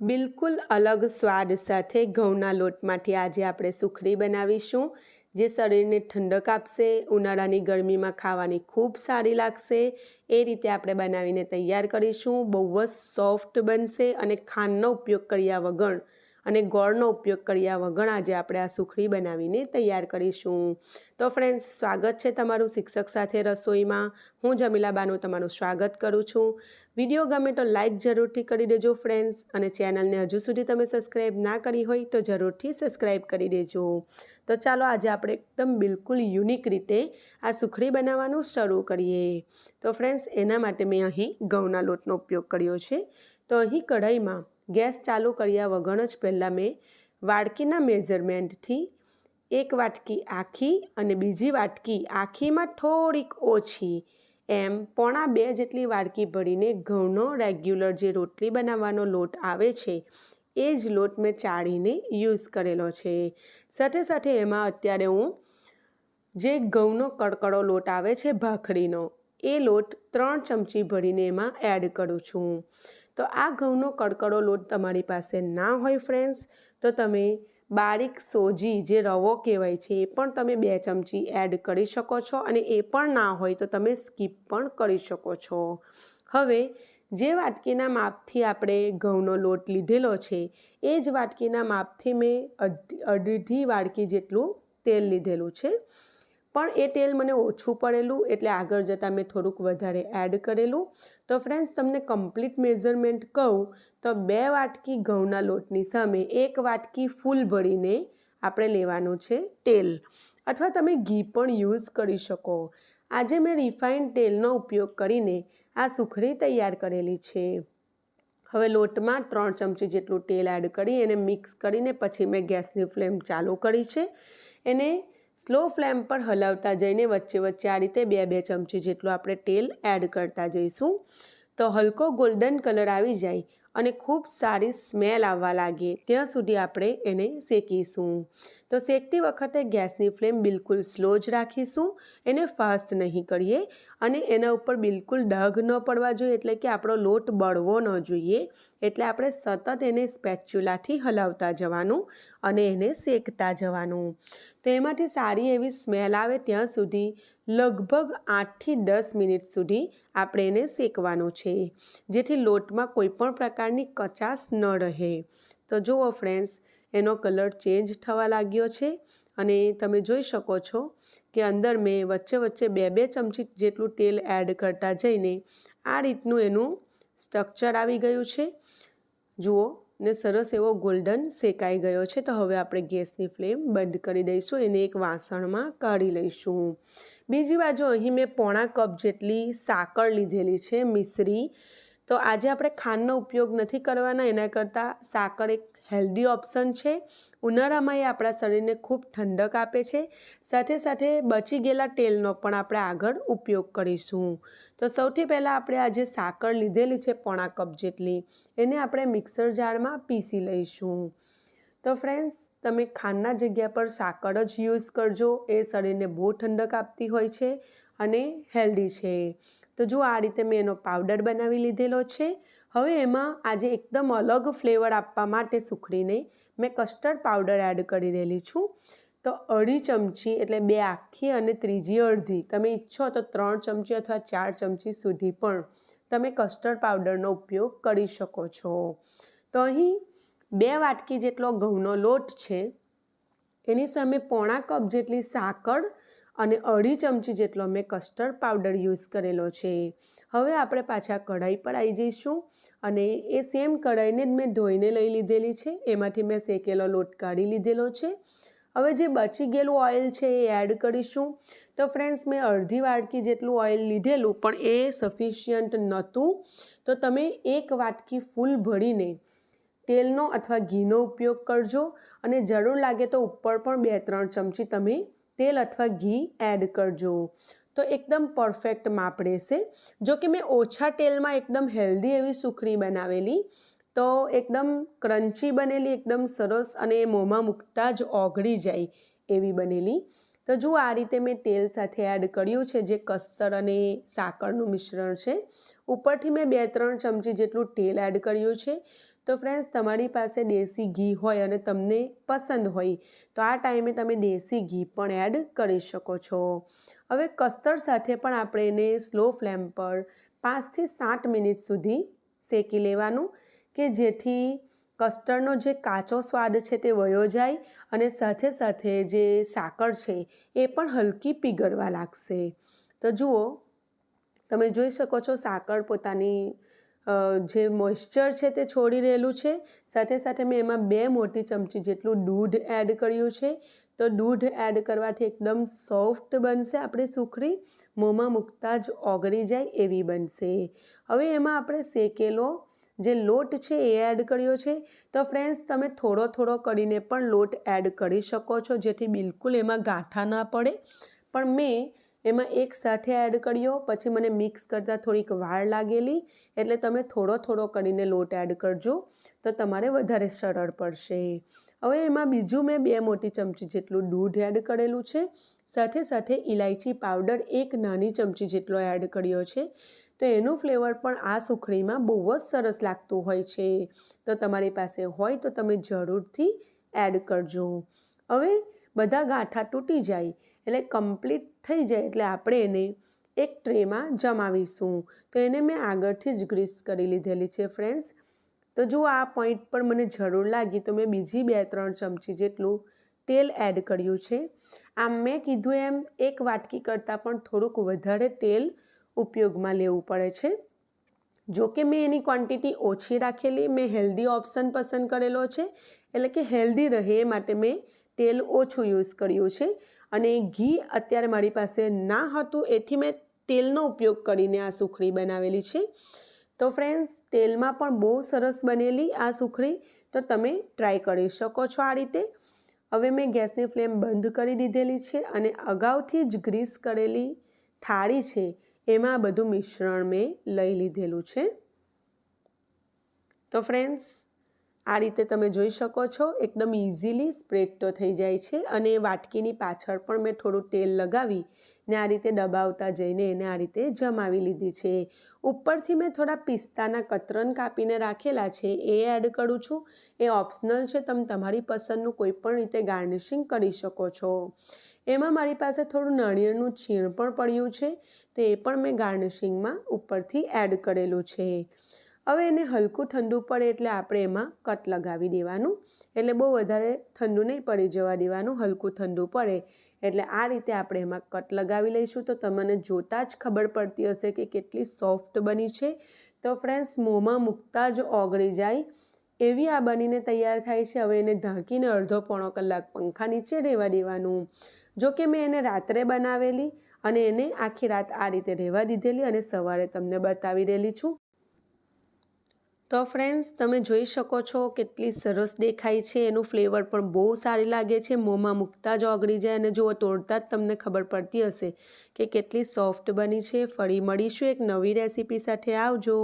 બિલકુલ અલગ સ્વાદ સાથે ઘઉંના લોટમાંથી આજે આપણે સુખડી બનાવીશું, જે શરીરને ઠંડક આપશે, ઉનાળાની ગરમીમાં ખાવાની ખૂબ સારી લાગશે. એ રીતે આપણે બનાવીને તૈયાર કરીશું. બહુ જ સોફ્ટ બનશે અને ખાંડનો ઉપયોગ કર્યા વગર અને ગોળનો ઉપયોગ કર્યા વગર આજે આપણે આ સુખડી બનાવીને તૈયાર કરીશું. તો ફ્રેન્ડ્સ સ્વાગત છે તમારું શિક્ષક સાથે રસોઈમાં. હું જમીલાબાનું તમારું સ્વાગત કરું છું. વીડિયો ગમે તો લાઇક જરૂરથી કરી દેજો ફ્રેન્ડ્સ અને ચેનલને હજુ સુધી તમે સબસ્ક્રાઈબ ના કરી હોય તો જરૂરથી સબસ્ક્રાઈબ કરી દેજો. તો ચાલો આજે આપણે એકદમ બિલકુલ યુનિક રીતે આ સુખડી બનાવવાનું શરૂ કરીએ. તો ફ્રેન્ડ્સ એના માટે મેં અહીં ઘઉંના લોટનો ઉપયોગ કર્યો છે. તો અહીં કઢાઈમાં ગેસ ચાલુ કર્યા વગર જ પહેલાં મેં વાડકીના મેઝરમેન્ટથી એક વાટકી આખી અને બીજી વાટકી આખીમાં થોડીક ઓછી, એમ પોણા બે જેટલી વાડકી ભરીને ઘઉંનો રેગ્યુલર જે રોટલી બનાવવાનો લોટ આવે છે, એ જ લોટ મેં ચાળીને યુઝ કરેલો છે. સાથે સાથે એમાં અત્યારે હું જે ઘઉંનો કડકડો લોટ આવે છે ભાખરીનો, એ લોટ ત્રણ ચમચી ભરીને એમાં એડ કરું છું. તો આ ઘઉંનો કડકડો લોટ તમારી પાસે ના હોય ફ્રેન્ડ્સ તો તમે બારીક સોજી જે રવો કહેવાય છે, એ પણ તમે બે ચમચી એડ કરી શકો છો અને એ પણ ના હોય તો તમે સ્કીપ પણ કરી શકો છો. હવે, જે વાટકીના માપથી આપણે ઘઉંનો લોટ લીધેલો છે, એ જ વાટકીના માપથી મેં અડધી વાડકી જેટલું તેલ લીધેલું છે. પણ એ તેલ મને ઓછું પડેલું, એટલે આગળ જતાં મેં થોડુંક વધારે એડ કરેલું. તો ફ્રેન્ડ્સ તમને કમ્પ્લીટ મેઝરમેન્ટ કહું, તો બે વાટકી ઘઉંના લોટની સામે એક વાટકી ફૂલ ભરીને આપણે લેવાનું છે તેલ. અથવા તમે ઘી પણ યુઝ કરી શકો. આજે મેં રિફાઇન્ડ તેલનો ઉપયોગ કરીને આ સુખડી તૈયાર કરેલી છે. હવે લોટમાં ત્રણ ચમચી જેટલું તેલ એડ કરી એને મિક્સ કરીને પછી મેં ગેસની ફ્લેમ ચાલુ કરી છે. એને સ્લો ફ્લેમ પર હલાવતા જઈને વચ્ચે વચ્ચે આ રીતે બે બે ચમચી જેટલું આપણે તેલ એડ કરતા જઈશું. તો હલકો ગોલ્ડન કલર આવી જાય. અને ખૂબ સારી સ્મેલ આવવા લાગે. ત્યાં સુધી આપણે એને શેકીશું. તો શેકતી વખતે ગેસની ફ્લેમ બિલકુલ સ્લો જ રાખીશું. એને ફાસ્ટ નહીં કરીએ અને એના ઉપર બિલકુલ ડાઘ ન પડવા જોઈએ, એટલે કે આપણો લોટ બળવો ન જોઈએ. એટલે આપણે સતત એને સ્પેચ્યુલાથી હલાવતા જવાનું અને એને શેકતા જવાનું. તો એમાંથી સારી એવી સ્મેલ આવે ત્યાં સુધી લગભગ આઠથી દસ મિનિટ સુધી આપણે એને શેકવાનું છે, જેથી લોટમાં કોઈપણ પ્રકારની કચાશ ન રહે. તો જુઓ ફ્રેન્ડ્સ એનો કલર ચેન્જ થવા લાગ્યો છે અને તમે જોઈ શકો છો કે અંદર મેં વચ્ચે વચ્ચે બે બે ચમચી જેટલું તેલ એડ કરતા જઈને આ રીતનું એનું સ્ટ્રક્ચર આવી ગયું છે. જુઓ ને સરસ એવો ગોલ્ડન શેકાઈ ગયો છે. તો હવે આપણે ગેસની ફ્લેમ બંધ કરી દઈશું, એને એક વાસણમાં કાઢી લઈશું. બીજી બાજુ અહીં મેં પોણા કપ જેટલી સાકર લીધેલી છે, મિશ્રી. તો આજે આપણે ખાંડનો ઉપયોગ નથી કરવાના, એના કરતાં સાકર એક હેલ્ધી ઓપ્શન છે. ઉનાળામાં એ આપણા શરીરને ખૂબ ઠંડક આપે છે. સાથે સાથે બચી ગયેલા તેલનો પણ આપણે આગળ ઉપયોગ કરીશું. તો સૌથી પહેલાં આપણે આજે સાકર લીધેલી છે પોણા કપ જેટલી, એને આપણે મિક્સર જારમાં પીસી લઈશું. તો ફ્રેન્ડ્સ, તમે ખાંડના જગ્યા પર સાકર જ યુઝ કરજો. એ શરીરને બહુ ઠંડક આપતી હોય છે અને હેલ્ધી છે. તો જો આ રીતે મેં એનો પાવડર બનાવી લીધેલો છે. હવે એમાં આજે એકદમ અલગ ફ્લેવર આપવા માટે સુખડીને મેં કસ્ટર્ડ પાવડર એડ કરી રહેલી છું. તો અઢી ચમચી એટલે બે આખી અને ત્રીજી અડધી. તમે ઈચ્છો તો ત્રણ ચમચી અથવા ચાર ચમચી સુધી પણ તમે કસ્ટર્ડ પાવડરનો ઉપયોગ કરી શકો છો. તો અહીં બે વાટકી જેટલો ઘઉંનો લોટ છે. એની સામે પોણા કપ જેટલી સાકર અને અઢી ચમચી જેટલો મેં કસ્ટર્ડ પાવડર યુઝ કરેલો છે. હવે આપણે પાછા કઢાઈ પર આવી જઈશું અને એ સેમ કઢાઈને જ મેં ધોઈને લઈ લીધેલી છે. એમાંથી મેં શેકેલો લોટ કાઢી લીધેલો છે. હવે જે બચી ગયેલું ઓઇલ છે એ એડ કરીશું. તો ફ્રેન્ડ્સ મેં અડધી વાટકી જેટલું ઓઇલ લીધેલું, પણ એ સફિશિયન્ટ નહોતું. તો તમે એક વાટકી ફૂલ ભરીને તેલનો અથવા ઘીનો ઉપયોગ કરજો અને જરૂર લાગે તો ઉપર પણ બે ત્રણ ચમચી તમે તેલ અથવા ઘી એડ કરજો. તો એકદમ પરફેક્ટ માપ રહેશે. જો કે મેં ઓછા તેલમાં એકદમ હેલ્ધી એવી સુખડી બનાવેલી, તો એકદમ ક્રન્ચી બનેલી, એકદમ સરસ અને મોંમાં મૂકતા જ ઓગળી જાય એવી બનેલી. તો જુઓ, આ રીતે મેં તેલ સાથે એડ કર્યું છે, જે કસ્તર અને સાકરનું મિશ્રણ છે. ઉપરથી મેં બે ત્રણ ચમચી જેટલું તેલ એડ કર્યું છે. તો ફ્રેન્ડ્સ તમારી પાસે દેશી ઘી હોય અને તમને પસંદ હોય, તો આ ટાઈમે તમે દેશી ઘી પણ એડ કરી શકો છો. હવે કસ્ટર્ડ સાથે પણ આપણે એને સ્લો ફ્લેમ પર પાંચથી સાત મિનિટ સુધી શેકી લેવાનું, કે જેથી કસ્ટર્ડનો જે કાચો સ્વાદ છે તે વયો જાય અને સાથે સાથે જે સાકર છે એ પણ હલકી પીગળવા લાગશે. તો જુઓ, તમે જોઈ શકો છો સાકર પોતાની જે મોઇશ્ચર છે તે છોડી રહેલું છે. સાથે સાથે મેં એમાં બે મોટી ચમચી જેટલું દૂધ એડ કર્યું છે. તો દૂધ એડ કરવાથી એકદમ સોફ્ટ બનશે આપણી સુખડી, મોંમાં મૂકતા જ ઓગળી જાય એવી બનશે. હવે એમાં આપણે શેકેલો જે લોટ છે એ એડ કર્યો છે. તો ફ્રેન્ડ્સ તમે થોડો થોડો કરીને પણ લોટ એડ કરી શકો છો, જેથી બિલકુલ એમાં ગાંઠા ના પડે. પણ મેં એમાં એક સાથે એડ કર્યો, પછી મને મિક્સ કરતાં થોડીક વાર લાગેલી, એટલે તમે થોડો થોડો કરીને લોટ એડ કરજો, તો તમારે વધારે સરળ પડશે. હવે એમાં બીજું મેં બે મોટી ચમચી જેટલું દૂધ એડ કરેલું છે, સાથે સાથે ઇલાયચી પાવડર એક નાની ચમચી જેટલો એડ કર્યો છે, તો એનું ફ્લેવર પણ આ સુખડીમાં બહુ જ સરસ લાગતું હોય છે. તો તમારી પાસે હોય તો તમે જરૂરથી એડ કરજો. હવે બધા ગાંઠા તૂટી જાય એટલે કમ્પ્લીટ થઈ જાય એટલે આપણે એને એક ટ્રેમાં જમાવીશું. તો એને મેં આગળથી જ ગ્રીસ કરી લીધેલી છે ફ્રેન્ડ્સ તો જો આ પોઈન્ટ પર મને જરૂર લાગી તો મેં બીજી બે ત્રણ ચમચી જેટલું તેલ એડ કર્યું છે. આમ મેં કીધું એમ એક વાટકી કરતાં પણ થોડુંક વધારે તેલ ઉપયોગમાં લેવું પડે છે. જો કે મેં એની ક્વોન્ટિટી ઓછી રાખેલી, મેં હેલ્ધી ઓપ્શન પસંદ કરેલો છે. એટલે કે હેલ્ધી રહે એ માટે મેં તેલ ઓછું યુઝ કર્યું છે. અને ઘી અત્યારે મારી પાસે ના હતું, એથી મેં તેલનો ઉપયોગ કરીને આ સુખડી બનાવેલી છે. તો ફ્રેન્ડ્સ તેલમાં પણ બહુ સરસ બનેલી આ સુખડી, તો તમે ટ્રાય કરી શકો છો આ રીતે. હવે મેં ગેસની ફ્લેમ બંધ કરી દીધેલી છે અને અગાઉથી જ ગ્રીસ કરેલી થાળી છે, એમાં બધું મિશ્રણ મેં લઈ લીધેલું છે. તો ફ્રેન્ડ્સ આ રીતે તમે જોઈ શકો છો, એકદમ ઇઝીલી સ્પ્રેડ તો થઈ જાય છે અને વાટકીની પાછળ પણ મેં થોડું તેલ લગાવી ને આ રીતે દબાવતા જઈને એને આ રીતે જમાવી લીધી છે. ઉપરથી મેં થોડા પિસ્તાના કતરન કાપીને રાખેલા છે, એ એડ કરું છું. એ ઓપ્શનલ છે, તમે તમારી પસંદનું કોઈ પણ રીતે ગાર્નિશિંગ કરી શકો છો. એમાં મારી પાસે થોડું નાળિયેરનું છીણ પણ પડ્યું છે, તો એ પણ મેં ગાર્નિશિંગમાં ઉપરથી એડ કરેલું છે. હવે એને હલકું ઠંડુ પડે એટલે આપણે એમાં કટ લગાવી દેવાનું. એટલે બહુ વધારે ઠંડુ નહીં પડી જવા દેવાનું, હલકું ઠંડુ પડે. એટલે આ રીતે આપણે એમાં કટ લગાવી લઈશું. તો તમને જોતાં જ ખબર પડતી હશે કે કેટલી સોફ્ટ બની છે. તો ફ્રેન્ડ્સ, મોંમાં મૂકતા જ ઓગળી જાય. એવી આ બનીને તૈયાર થાય છે. હવે એને ઢાંકીને અડધો પોણો કલાક પંખા નીચે રહેવા દેવાનું. જો કે મેં એને રાત્રે બનાવેલી અને એને આખી રાત આ રીતે રહેવા દીધેલી અને સવારે તમને બતાવી રહેલી છું. તો ફ્રેન્ડ્સ તમે જોઈ શકો છો કેટલી સરસ દેખાય છે. એનું ફ્લેવર પણ બહુ સારી લાગે છે. મોંમાં મૂકતા જ ઓગળી જાય અને જુઓ, તોડતા જ તમને ખબર પડતી હશે કે કેટલી સોફ્ટ બની છે. ફરી મળીશું એક નવી રેસીપી સાથે. આવજો.